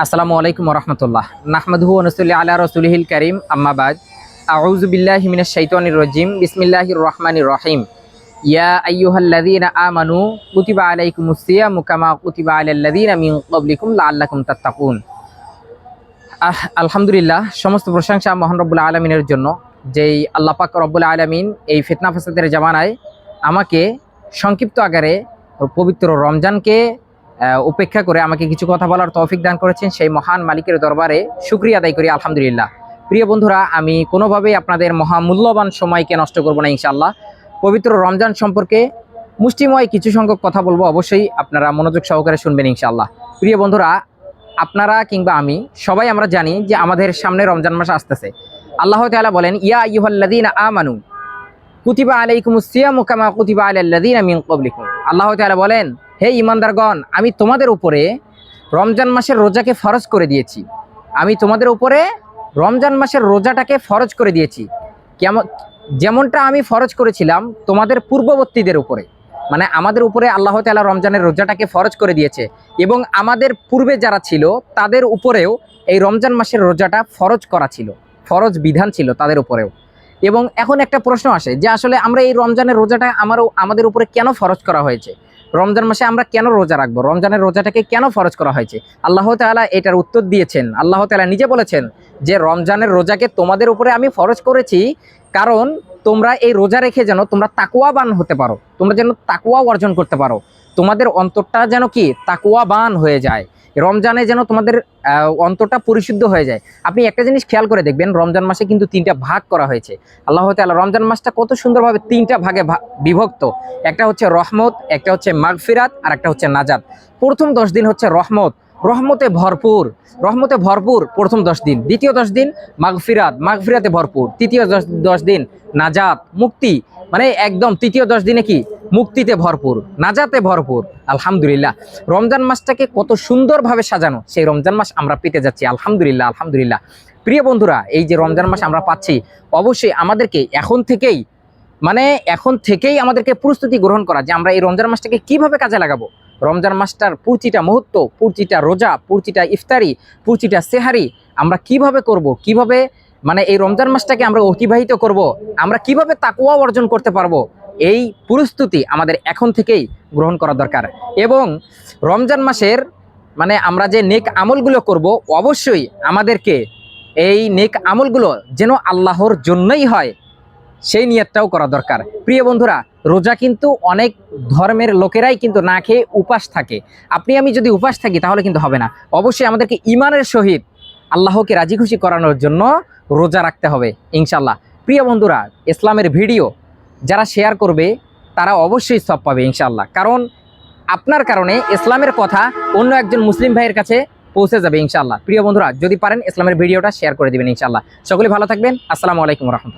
আসসালামু আলাইকুম রহমতুল্লাহ নাহমদহু নসুল্লি আল্লাহ রসুলহিল করিম। আম্মাবাদ আউজুবিল্লাহ মিনাশ শাইতানির রজিম। বিসমিল্লাহির রহমানির রহিম। ইয়া আইয়ুহাল্লাযীনা আমানু কুতিবা আলাইকুমুস সিয়ামু কামা কুতিবা আলাল্লাযীনা মিন ক্বাবলিকুম লাআল্লাকুম তাত্তাকুন। আহ, আলহামদুলিল্লাহ সমস্ত প্রশংসা মহান রব্বুল আলমিনের জন্য। যেই আল্লাহ পাক রব্বুল আলমিন এই ফিতনা ফাসাদের জামানায় আমাকে সংক্ষিপ্ত আকারে পবিত্র রমজানকে উপেক্ষা করে আমাকে কিছু কথা বলার তৌফিক দান করেছেন সেই মহান মালিকের দরবারে শুক্রিয়া আদায় করি, আলহামদুলিল্লাহ। প্রিয় বন্ধুরা, আমি কোনোভাবেই আপনাদের মহামূল্যবান সময়কে নষ্ট করব না ইনশাল্লাহ পবিত্র রমজান সম্পর্কে মুষ্টিময় কিছু সংখ্যক কথা বলব, অবশ্যই আপনারা মনোযোগ সহকারে শুনবেন ইনশাল্লাহ প্রিয় বন্ধুরা, আপনারা কিংবা আমি সবাই আমরা জানি যে আমাদের সামনে রমজান মাস আসতেছে। আল্লাহ তাআলা বলেন, ইয়া আইয়ুহাল্লাযীনা আমানু, কুতিবা আলাইকুমুস সিয়ামু কামা কুতিবা আলাল্লাযীনা মিন ক্বাবলিকুম। আল্লাহ তাআলা বলেন হে ইমানদারগণ, আমি তোমাদের উপরে রমজান মাসের রোজাকে ফরজ করে দিয়েছি। আমি তোমাদের উপরে রমজান মাসের রোজাটাকে ফরজ করে দিয়েছি। কেমন যেমনটা আমি ফরজ করেছিলাম তোমাদের পূর্ববর্তীদের উপরে। মানে আমাদের উপরে আল্লাহ তাআলা রমজানের রোজাটাকে ফরজ করে দিয়েছে এবং আমাদের পূর্বে যারা ছিল তাদের উপরেও এই রমজান মাসের রোজাটা ফরজ করা ছিল, ফরজ বিধান ছিল তাদের উপরেও। এবং এখন একটা প্রশ্ন আসে যে আসলে আমরা এই রমজানের রোজাটা আমারও, আমাদের উপরে কেন ফরজ করা হয়েছে? রমজান মাসে আমরা কেন রোজা রাখব? রমজানের রোজাটাকে কেন ফরজ করা হয়েছে? আল্লাহ তালা এটার উত্তর দিয়েছেন। আল্লাহ তালা নিজে বলেছেন যে, রমজানের রোজাকে তোমাদের উপরে আমি ফরজ করেছি কারণ তোমরা এই রোজা রেখে যেন তোমরা তাকুয়াবান হতে পারো। তোমরা যেন তাকুয়া অর্জন করতে পারো। তোমাদের অন্তরটা যেন কি তাকুয়াবান হয়ে যায়। রমজানে যেন তোমাদের অন্তরটা পরিশুদ্ধ হয়ে যায়। আপনি একটা জিনিস খেয়াল করে দেখবেন, রমজান মাসে কিন্তু তিনটা ভাগ করা হয়েছে। আল্লাহ তাআলা রমজান মাসটা কত সুন্দরভাবে তিনটা ভাগে বিভক্ত। একটা হচ্ছে রহমত, একটা হচ্ছে মাগফিরাত, আর একটা হচ্ছে নাজাদ প্রথম দশ দিন হচ্ছে রহমত। রহমতে ভরপুর। রহমতে ভরপুর প্রথম দশ দিন। দ্বিতীয় দশ দিন মাগফিরাত। মাগফিরাতে ভরপুর। তৃতীয় দশ দশ দিন নাজাত। মুক্তি। মানে একদম তৃতীয় দশ দিনে কি মুক্তিতে ভরপুর, নাজাতে ভরপুর। আলহামদুলিল্লাহ। রমজান মাসটাকে কত সুন্দরভাবে সাজানো, সেই রমজান মাস আমরা পেতে যাচ্ছি। আলহামদুলিল্লাহ আলহামদুলিল্লাহ। প্রিয় বন্ধুরা, এই যে রমজান মাস আমরা পাচ্ছি, অবশ্যই আমাদেরকে এখন থেকেই মানে এখন থেকেই আমাদেরকে প্রস্তুতি গ্রহণ করা যে আমরা এই রমজান মাসটাকে কীভাবে কাজে লাগাবো। রমজান মাসটার প্রতিটা মুহূর্ত, প্রতিটা রোজা, প্রতিটা ইফতারি, প্রতিটা সেহারি আমরা কীভাবে করব, কীভাবে মানে এই রমজান মাসটাকে আমরা অতিবাহিত করব, আমরা কীভাবে তাকুয়া অর্জন করতে পারব এই প্রস্তুতি আমাদের এখন থেকেই গ্রহণ করা দরকার। এবং রমজান মাসের মানে আমরা যে নেক আমলগুলো করব, অবশ্যই আমাদেরকে এই নেক আমলগুলো যেন আল্লাহর জন্যই হয়, সেই নিয়তটাও করা দরকার। প্রিয় বন্ধুরা, রোজা কিন্তু অনেক ধর্মের লোকেরাই কিন্তু না খেয়ে উপাস থাকে। আপনি, আমি যদি উপাস থাকি, তাহলে কিন্তু হবে না। অবশ্যই আমাদেরকে ইমানের সহিত আল্লাহকে রাজি খুশি করানোর জন্য রোজা রাখতে হবে ইনশাল্লাহ প্রিয় বন্ধুরা, ইসলামের ভিডিও যারা শেয়ার করবে, তারা অবশ্যই সব পাবে ইনশাল্লাহ কারণ আপনার কারণে ইসলামের কথা অন্য একজন মুসলিম ভাইয়ের কাছে পৌঁছে যাবে ইনশাল্লাহ প্রিয় বন্ধুরা, যদি পারেন ইসলামের ভিডিওটা শেয়ার করে দেবেন ইনশাল্লাহ সকলে ভালো থাকবেন। আসসালামু আলাইকুম রহমতুল্লাহ।